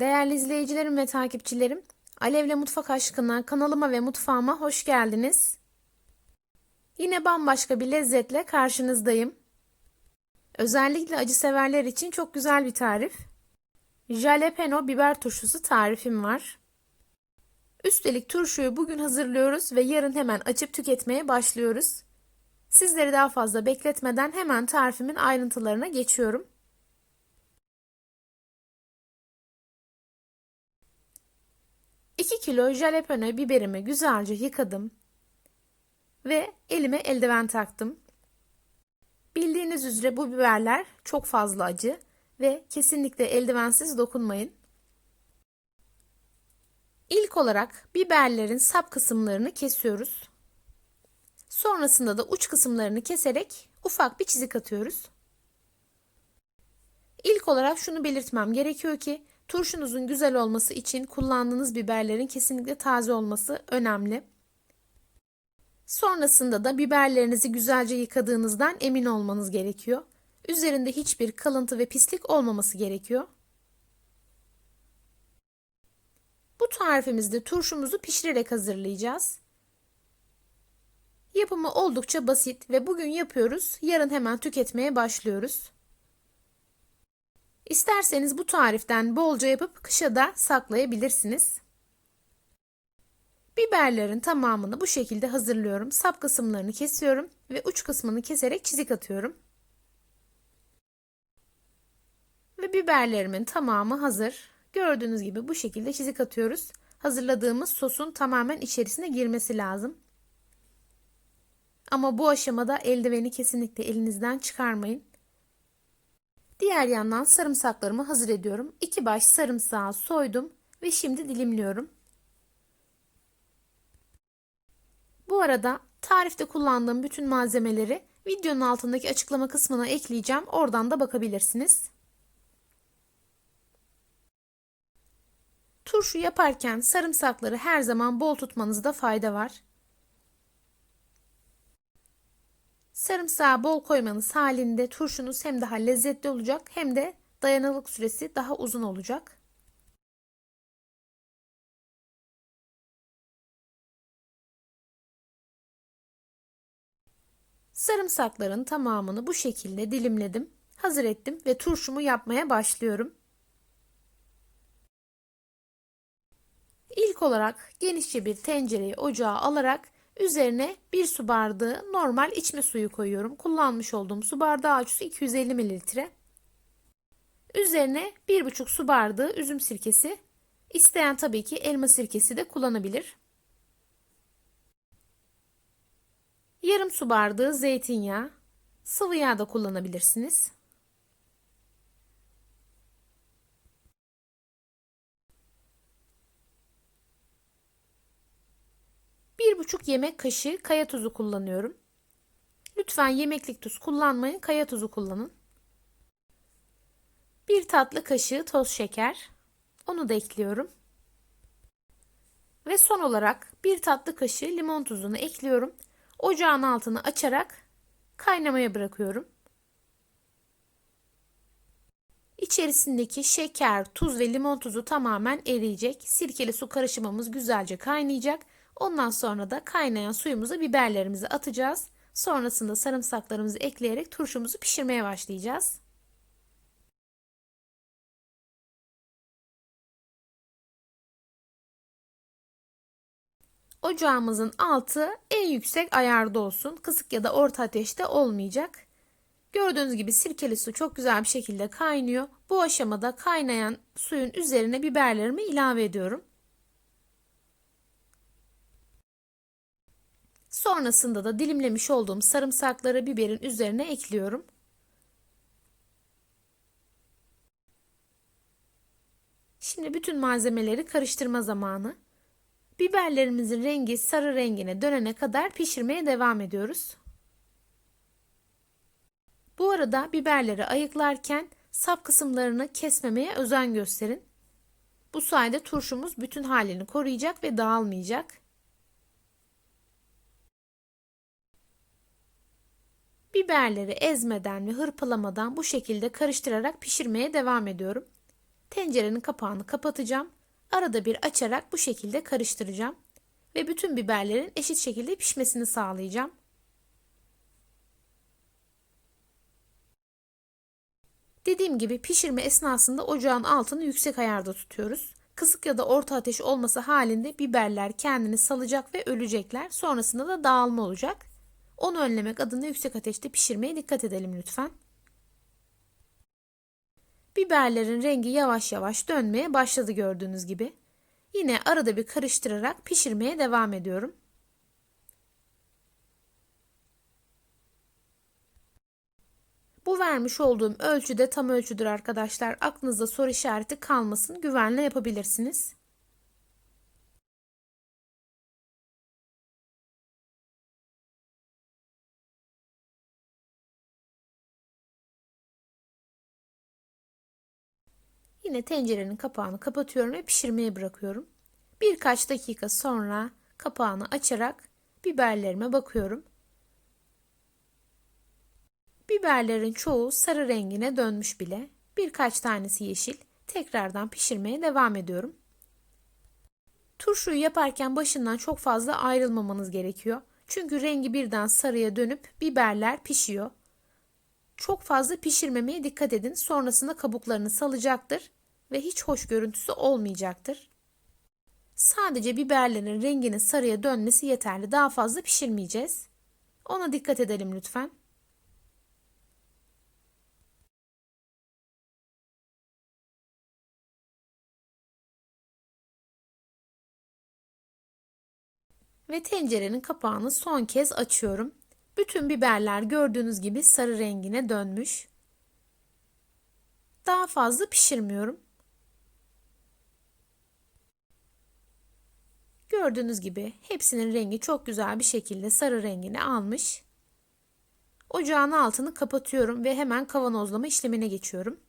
Değerli izleyicilerim ve takipçilerim, Alevle Mutfak Aşkına kanalıma ve mutfağıma hoş geldiniz. Yine bambaşka bir lezzetle karşınızdayım. Özellikle acı severler için çok güzel bir tarif. Jalapeno biber turşusu tarifim var. Üstelik turşuyu bugün hazırlıyoruz ve yarın hemen açıp tüketmeye başlıyoruz. Sizleri daha fazla bekletmeden hemen tarifimin ayrıntılarına geçiyorum. Kilo jalapeno biberimi güzelce yıkadım ve elime eldiven taktım. Bildiğiniz üzere bu biberler çok fazla acı ve kesinlikle eldivensiz dokunmayın. İlk olarak biberlerin sap kısımlarını kesiyoruz. Sonrasında da uç kısımlarını keserek ufak bir çizik atıyoruz. İlk olarak şunu belirtmem gerekiyor ki turşunuzun güzel olması için kullandığınız biberlerin kesinlikle taze olması önemli. Sonrasında da biberlerinizi güzelce yıkadığınızdan emin olmanız gerekiyor. Üzerinde hiçbir kalıntı ve pislik olmaması gerekiyor. Bu tarifimizde turşumuzu pişirerek hazırlayacağız. Yapımı oldukça basit ve bugün yapıyoruz, yarın hemen tüketmeye başlıyoruz. İsterseniz bu tariften bolca yapıp kışa da saklayabilirsiniz. Biberlerin tamamını bu şekilde hazırlıyorum. Sap kısımlarını kesiyorum ve uç kısmını keserek çizik atıyorum. Ve biberlerimin tamamı hazır. Gördüğünüz gibi bu şekilde çizik atıyoruz. Hazırladığımız sosun tamamen içerisine girmesi lazım. Ama bu aşamada eldiveni kesinlikle elinizden çıkarmayın. Diğer yandan sarımsaklarımı hazır ediyorum. 2 baş sarımsağı soydum ve şimdi dilimliyorum. Bu arada tarifte kullandığım bütün malzemeleri videonun altındaki açıklama kısmına ekleyeceğim. Oradan da bakabilirsiniz. Turşu yaparken sarımsakları her zaman bol tutmanızda fayda var. Sarımsağı bol koymanız halinde turşunuz hem daha lezzetli olacak hem de dayanıklık süresi daha uzun olacak. Sarımsakların tamamını bu şekilde dilimledim, hazır ettim ve turşumu yapmaya başlıyorum. İlk olarak genişçe bir tencereyi ocağa alarak Üzerine 1 su bardağı normal içme suyu koyuyorum. Kullanmış olduğum su bardağı ölçüsü 250 mililitre. Üzerine 1,5 su bardağı üzüm sirkesi. İsteyen tabii ki elma sirkesi de kullanabilir. Yarım su bardağı zeytinyağı. Sıvı yağ da kullanabilirsiniz. 1,5 yemek kaşığı kaya tuzu kullanıyorum. Lütfen yemeklik tuz kullanmayın, kaya tuzu kullanın. 1 tatlı kaşığı toz şeker. Onu da ekliyorum. Ve son olarak 1 tatlı kaşığı limon tuzunu ekliyorum. Ocağın altını açarak kaynamaya bırakıyorum. İçerisindeki şeker, tuz ve limon tuzu tamamen eriyecek. Sirkeli su karışımımız güzelce kaynayacak Ondan sonra da kaynayan suyumuza biberlerimizi atacağız. Sonrasında sarımsaklarımızı ekleyerek turşumuzu pişirmeye başlayacağız. Ocağımızın altı en yüksek ayarda olsun. Kısık ya da orta ateşte olmayacak. Gördüğünüz gibi sirkeli su çok güzel bir şekilde kaynıyor. Bu aşamada kaynayan suyun üzerine biberlerimi ilave ediyorum. Sonrasında da dilimlemiş olduğum sarımsakları biberin üzerine ekliyorum. Şimdi bütün malzemeleri karıştırma zamanı. Biberlerimizin rengi sarı rengine dönene kadar pişirmeye devam ediyoruz. Bu arada biberleri ayıklarken sap kısımlarını kesmemeye özen gösterin. Bu sayede turşumuz bütün halini koruyacak ve dağılmayacak. Biberleri ezmeden ve hırpalamadan bu şekilde karıştırarak pişirmeye devam ediyorum. tencerenin kapağını kapatacağım. Arada bir açarak bu şekilde karıştıracağım ve bütün biberlerin eşit şekilde pişmesini sağlayacağım. Dediğim gibi pişirme esnasında ocağın altını yüksek ayarda tutuyoruz. Kısık ya da orta ateş olması halinde biberler kendini salacak ve ölecekler. Sonrasında da dağılma olacak. Onu önlemek adına yüksek ateşte pişirmeye dikkat edelim lütfen. Biberlerin rengi yavaş yavaş dönmeye başladı gördüğünüz gibi. Yine arada bir karıştırarak pişirmeye devam ediyorum. Bu vermiş olduğum ölçü de tam ölçüdür arkadaşlar. Aklınızda soru işareti kalmasın. Güvenle yapabilirsiniz. Yine tencerenin kapağını kapatıyorum ve pişirmeye bırakıyorum. Birkaç dakika sonra kapağını açarak biberlerime bakıyorum. Biberlerin çoğu sarı rengine dönmüş bile. Birkaç tanesi yeşil. Tekrardan pişirmeye devam ediyorum. Turşuyu yaparken başından çok fazla ayrılmamanız gerekiyor. Çünkü rengi birden sarıya dönüp biberler pişiyor. Çok fazla pişirmemeye dikkat edin. Sonrasında kabuklarını salacaktır ve hiç hoş görüntüsü olmayacaktır. Sadece biberlerin renginin sarıya dönmesi yeterli. Daha fazla pişirmeyeceğiz. Ona dikkat edelim lütfen. Ve tencerenin kapağını son kez açıyorum. Bütün biberler gördüğünüz gibi sarı rengine dönmüş. Daha fazla pişirmiyorum. Gördüğünüz gibi hepsinin rengi çok güzel bir şekilde sarı rengini almış. Ocağın altını kapatıyorum ve hemen kavanozlama işlemine geçiyorum.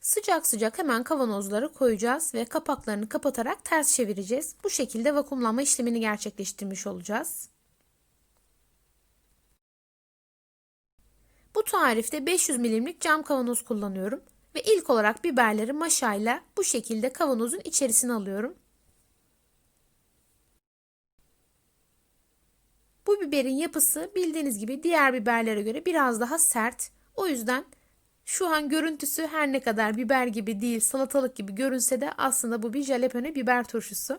Sıcak sıcak hemen kavanozlara koyacağız ve kapaklarını kapatarak ters çevireceğiz. Bu şekilde vakumlama işlemini gerçekleştirmiş olacağız. Bu tarifte 500 milimlik cam kavanoz kullanıyorum. İlk olarak biberleri maşayla bu şekilde kavanozun içerisine alıyorum. Bu biberin yapısı bildiğiniz gibi diğer biberlere göre biraz daha sert. O yüzden şu an görüntüsü her ne kadar biber gibi değil salatalık gibi görünse de aslında bu bir jalapeno biber turşusu.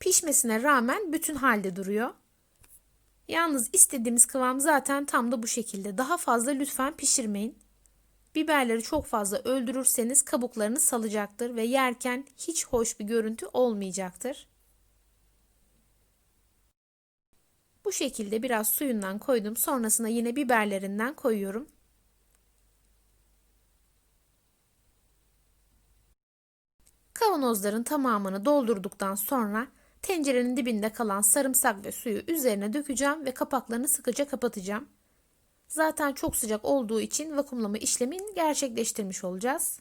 Pişmesine rağmen bütün halde duruyor. Yalnız istediğimiz kıvam zaten tam da bu şekilde. Daha fazla lütfen pişirmeyin. Biberleri çok fazla öldürürseniz kabuklarını salacaktır ve yerken hiç hoş bir görüntü olmayacaktır. Bu şekilde biraz suyundan koydum. Sonrasında yine biberlerinden koyuyorum. Kavanozların tamamını doldurduktan sonra tencerenin dibinde kalan sarımsak ve suyu üzerine dökeceğim ve kapaklarını sıkıca kapatacağım. Zaten çok sıcak olduğu için vakumlama işlemini gerçekleştirmiş olacağız.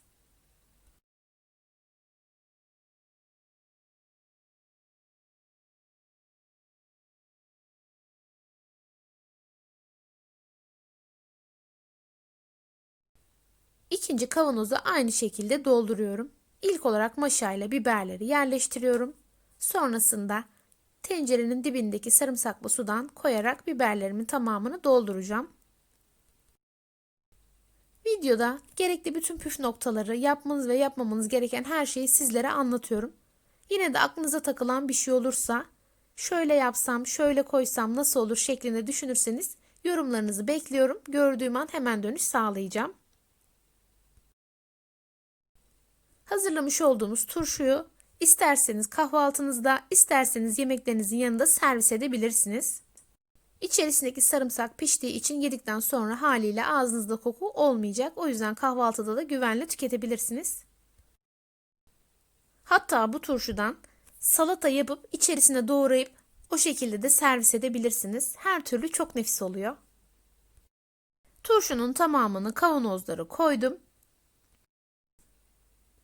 İkinci kavanozu aynı şekilde dolduruyorum. İlk olarak maşayla biberleri yerleştiriyorum. Sonrasında tencerenin dibindeki sarımsaklı sudan koyarak biberlerimin tamamını dolduracağım. Videoda gerekli bütün püf noktaları, yapmanız ve yapmamanız gereken her şeyi sizlere anlatıyorum. Yine de aklınıza takılan bir şey olursa, şöyle yapsam, şöyle koysam nasıl olur şeklinde düşünürseniz yorumlarınızı bekliyorum. Gördüğüm an hemen dönüş sağlayacağım. Hazırlamış olduğumuz turşuyu isterseniz kahvaltınızda, isterseniz yemeklerinizin yanında servis edebilirsiniz. İçerisindeki sarımsak piştiği için yedikten sonra haliyle ağzınızda koku olmayacak. O yüzden kahvaltıda da güvenle tüketebilirsiniz. Hatta bu turşudan salata yapıp içerisine doğrayıp o şekilde de servis edebilirsiniz. Her türlü çok nefis oluyor. Turşunun tamamını kavanozlara koydum.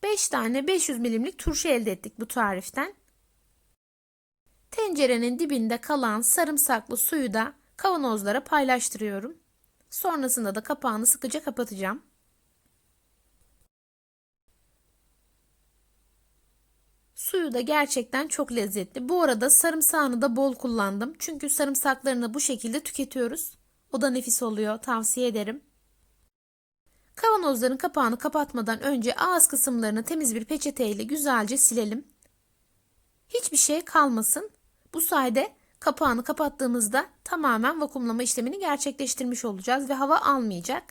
5 tane 500 milimlik turşu elde ettik bu tariften. Tencerenin dibinde kalan sarımsaklı suyu da kavanozlara paylaştırıyorum. Sonrasında da kapağını sıkıca kapatacağım. Suyu da gerçekten çok lezzetli. Bu arada sarımsağını da bol kullandım. Çünkü sarımsaklarını bu şekilde tüketiyoruz. O da nefis oluyor. Tavsiye ederim. Kavanozların kapağını kapatmadan önce ağız kısımlarını temiz bir peçeteyle güzelce silelim. Hiçbir şey kalmasın. Bu sayede kapağını kapattığımızda tamamen vakumlama işlemini gerçekleştirmiş olacağız ve hava almayacak.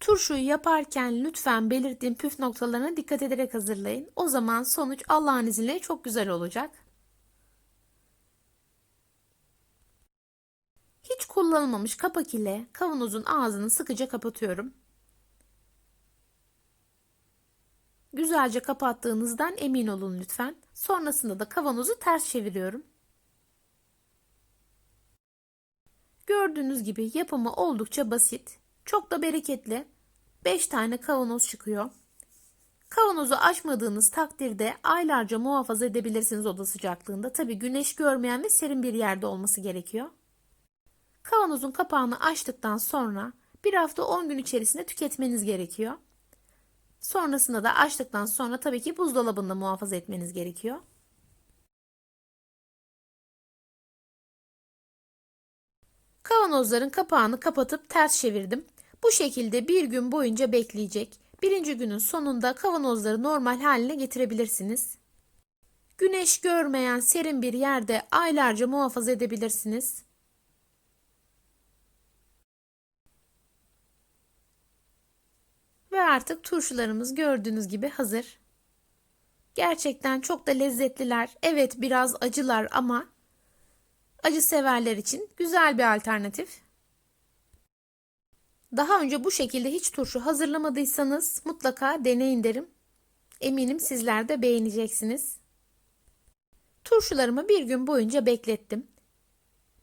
Turşuyu yaparken lütfen belirttiğim püf noktalarına dikkat ederek hazırlayın. O zaman sonuç Allah'ın izniyle çok güzel olacak. Hiç kullanılmamış kapak ile kavanozun ağzını sıkıca kapatıyorum. Güzelce kapattığınızdan emin olun lütfen. Sonrasında da kavanozu ters çeviriyorum. Gördüğünüz gibi yapımı oldukça basit. Çok da bereketli. 5 tane kavanoz çıkıyor. Kavanozu açmadığınız takdirde aylarca muhafaza edebilirsiniz oda sıcaklığında. Tabi güneş görmeyen ve serin bir yerde olması gerekiyor. Kavanozun kapağını açtıktan sonra bir hafta 10 gün içerisinde tüketmeniz gerekiyor. Sonrasında da açtıktan sonra tabii ki buzdolabında muhafaza etmeniz gerekiyor. Kavanozların kapağını kapatıp ters çevirdim. Bu şekilde bir gün boyunca bekleyecek. Birinci günün sonunda kavanozları normal haline getirebilirsiniz. Güneş görmeyen serin bir yerde aylarca muhafaza edebilirsiniz. Ve artık turşularımız gördüğünüz gibi hazır. Gerçekten çok da lezzetliler. Evet biraz acılar ama acı severler için güzel bir alternatif. Daha önce bu şekilde hiç turşu hazırlamadıysanız mutlaka deneyin derim. Eminim sizler de beğeneceksiniz. Turşularımı bir gün boyunca beklettim.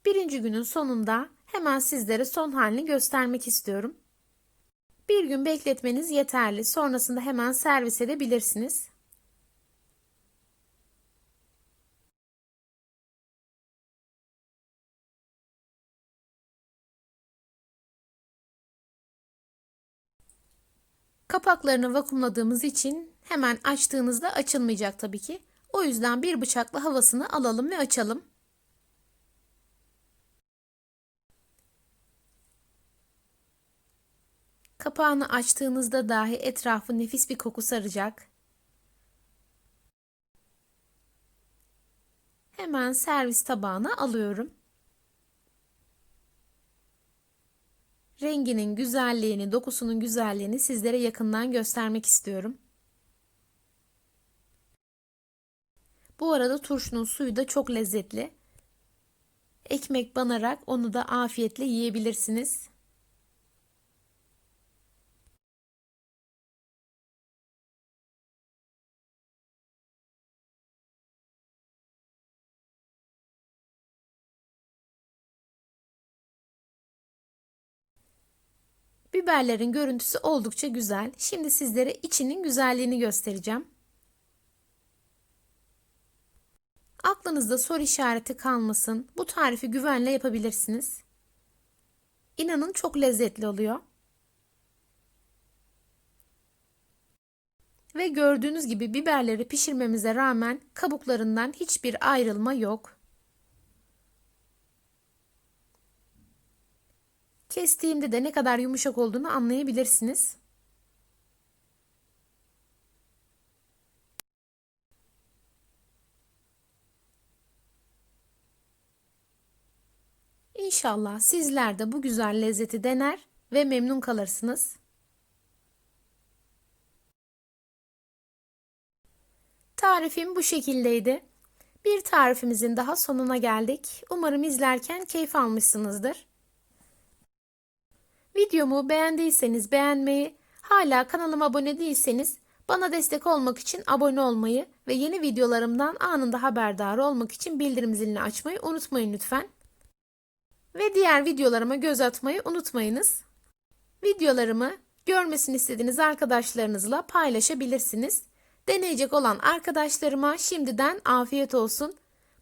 Birinci günün sonunda hemen sizlere son halini göstermek istiyorum. Bir gün bekletmeniz yeterli. Sonrasında hemen servis edebilirsiniz. Kapaklarını vakumladığımız için hemen açtığınızda açılmayacak tabii ki. O yüzden bir bıçakla havasını alalım ve açalım. Kapağını açtığınızda dahi etrafı nefis bir koku saracak. Hemen servis tabağına alıyorum. Renginin güzelliğini, dokusunun güzelliğini sizlere yakından göstermek istiyorum. Bu arada turşunun suyu da çok lezzetli. Ekmek banarak onu da afiyetle yiyebilirsiniz. Biberlerin görüntüsü oldukça güzel. Şimdi sizlere içinin güzelliğini göstereceğim. Aklınızda soru işareti kalmasın. Bu tarifi güvenle yapabilirsiniz. İnanın çok lezzetli oluyor. Ve gördüğünüz gibi biberleri pişirmemize rağmen kabuklarından hiçbir ayrılma yok. Kestiğimde de ne kadar yumuşak olduğunu anlayabilirsiniz. İnşallah sizler de bu güzel lezzeti dener ve memnun kalırsınız. Tarifim bu şekildeydi. Bir tarifimizin daha sonuna geldik. Umarım izlerken keyif almışsınızdır. Videomu beğendiyseniz beğenmeyi, hala kanalıma abone değilseniz bana destek olmak için abone olmayı ve yeni videolarımdan anında haberdar olmak için bildirim zilini açmayı unutmayın lütfen. Ve diğer videolarıma göz atmayı unutmayınız. Videolarımı görmesini istediğiniz arkadaşlarınızla paylaşabilirsiniz. Deneyecek olan arkadaşlarıma şimdiden afiyet olsun.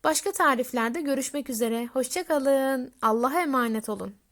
Başka tariflerde görüşmek üzere. Hoşçakalın. Allah'a emanet olun.